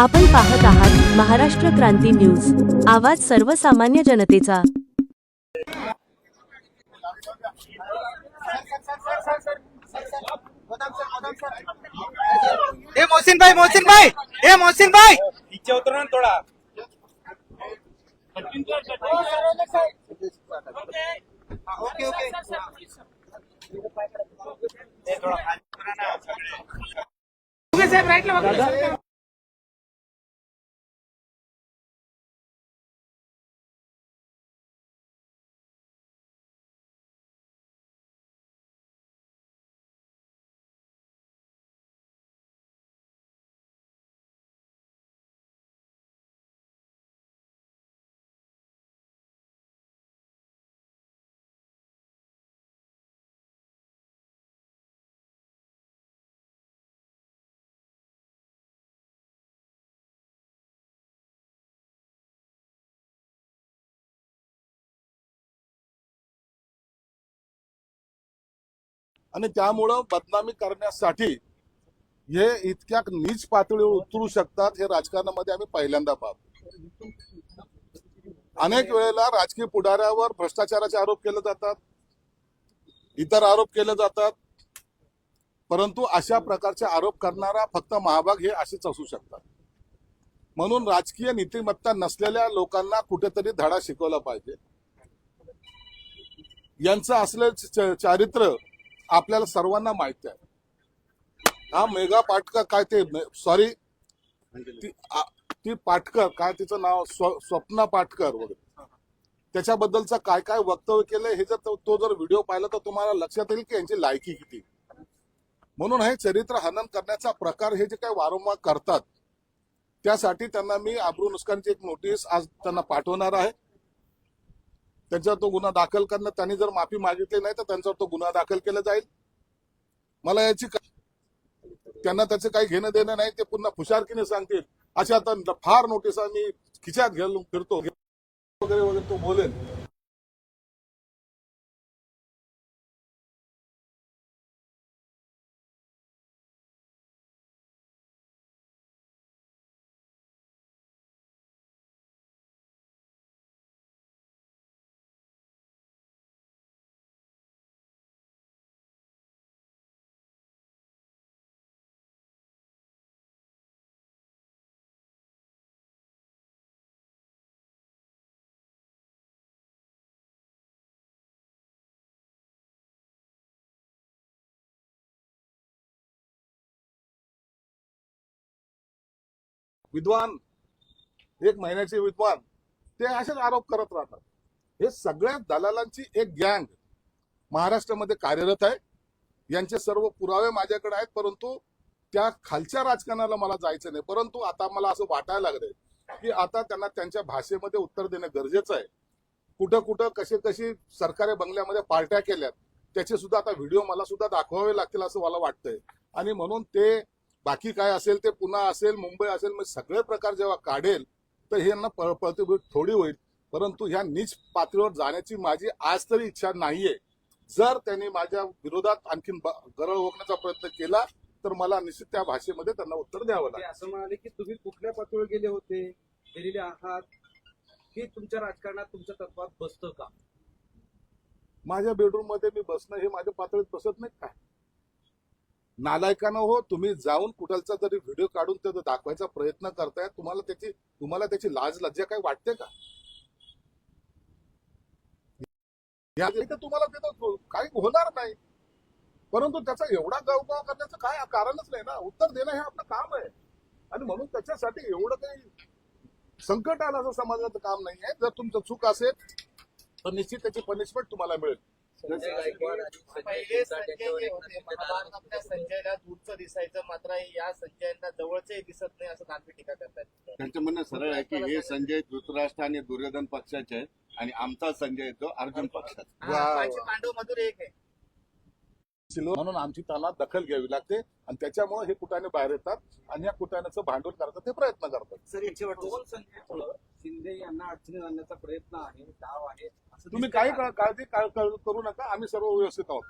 आपण पाहत आहात महाराष्ट्र क्रांती न्यूज. आवाज सर्वसामान्य जनतेचा. ए मोहसिन भाई मोहसिन भाई ए मोहसिन भाई नीचे उतरो ना थोड़ा. Okay okay. साहेब राईटला आणि त्यामुळं बदनामी करण्यासाठी हे इतक्या नीच पातळीवर उतरू शकतात हे राजकारणामध्ये आम्ही पहिल्यांदा पाहतो. अनेक वेळेला राजकीय पुढाऱ्यावर भ्रष्टाचाराचे आरोप केले जातात इतर आरोप केले जातात परंतु अशा प्रकारचे आरोप करणारा फक्त महाभाग हे असेच असू शकतात. म्हणून राजकीय नीतिमत्ता नसलेल्या लोकांना कुठेतरी धडा शिकवला पाहिजे. यांचं असले चारित्र्य आपल्याला सर्वांना माहिती आहे. हा मेगा पाटकर काय ते सॉरी ती ती पाटकर काय तिचं नाव स्व- स्वप्ना पाटकर वगैरे. त्याच्याबद्दलचं काय काय वक्तव्य केलंय हे जर तो तो जर व्हिडिओ पाहिला तर तुम्हाला लक्षात येईल की यांची लायकी किती. म्हणून हे चरित्र हनन करण्याचा प्रकार हे जे काही वारंवार करतात त्यासाठी त्यांना मी आब्रू नुस्कानची एक नोटीस आज त्यांना पाठवणार आहे. त्यांच्यावर तो गुन्हा दाखल करणं त्यांनी जर माफी मागितली नाही तर त्यांच्यावर तो गुन्हा दाखल केला जाईल. मला याची त्यांना त्याचं काही घेणं देणं नाही ते पुन्हा फुशारकीने सांगतील. अशा आता फार नोटीस मी खिच्यात घेऊन फिरतो. वगैरे वगैरे तो बोलेल. विद्वान एक महिन्याचे विद्वान ते असेच आरोप करत राहतात. हे सगळ्या दलालांची एक गँग महाराष्ट्रामध्ये कार्यरत आहे. यांचे सर्व पुरावे माझ्याकडे आहेत परंतु त्या खालच्या राजकारणाला मला जायचं नाही. परंतु आता मला असं वाटायला लागलंय की आता त्यांना त्यांच्या भाषेमध्ये उत्तर देणं गरजेचं आहे. कुठं कुठं कसे कशी सरकारी बंगल्यामध्ये पार्ट्या केल्यात त्याचे सुद्धा आता व्हिडिओ मला सुद्धा दाखवावे लागतील असं मला वाटतंय. आणि म्हणून ते बाकी काय असेल ते पुन्हा असेल मुंबई असेल मी सगळे प्रकार जेव्हा काढेल तर हे यांना पळ- पळती थोडी होईल. परंतु ह्या नीच पातळीवर जाण्याची माझी आज तरी इच्छा नाहीये. जर त्यांनी माझ्या विरोधात आणखीन गरळ ओकण्याचा प्रयत्न केला तर मला निश्चित त्या भाषेमध्ये त्यांना उत्तर द्यावं लागेल. असं म्हणाले की तुम्ही कुठल्या पातळीवर गेले होते? गेलेले आहात? की तुमच्या राजकारणात तुमच्या तत्वात बसतं का? माझ्या बेडरूममध्ये मी बसणं हे माझ्या पातळीत बसत नाही काय नालायकानं हो तुम्ही जाऊन कुठलचा जरी व्हिडिओ काढून ते दाखवायचा प्रयत्न करताय तुम्हाला त्याची तुम्हाला त्याची लाज लज्जा काय वाटते का? तुम्हाला काही होणार नाही. परंतु त्याचा एवढा गवगाव करण्याचं काय कारणच नाही ना? उत्तर देणं हे आपलं काम आहे. आणि म्हणून त्याच्यासाठी एवढं काही संकट आलं असं समाजाचं काम नाही आहे जर तुमचं चूक असेल तर निश्चित त्याची पनिशमेंट तुम्हाला मिळेल. पहिले संजय होते. महाभारतातल्या संजयला दूरचं दिसायचं मात्र या संजयांना जवळचंही दिसत नाही असं दानवी टीका करतात त्यांचं म्हणणं सरळ आहे की हे संजय धृतराष्ट्र आणि दुर्योधन पक्षाचे आहेत आणि आमचा संजय तो अर्जुन पक्षाचा. पांडव मधुर एक आहे. सिल्वर म्हणून आमची त्यांना दखल घ्यावी लागते आणि त्याच्यामुळे हे कुटाने बाहेर येतात आणि या कुटाण्याचं भांडवल करतात ते प्रयत्न करतात. सर याची दोन संजय शिंदे यांना अडचणीत आणण्याचा प्रयत्न आहे डाव आहे असं तुम्ही काही का? काळजी काळ- काळ- करू नका आम्ही सर्व व्यवस्थित आहोत.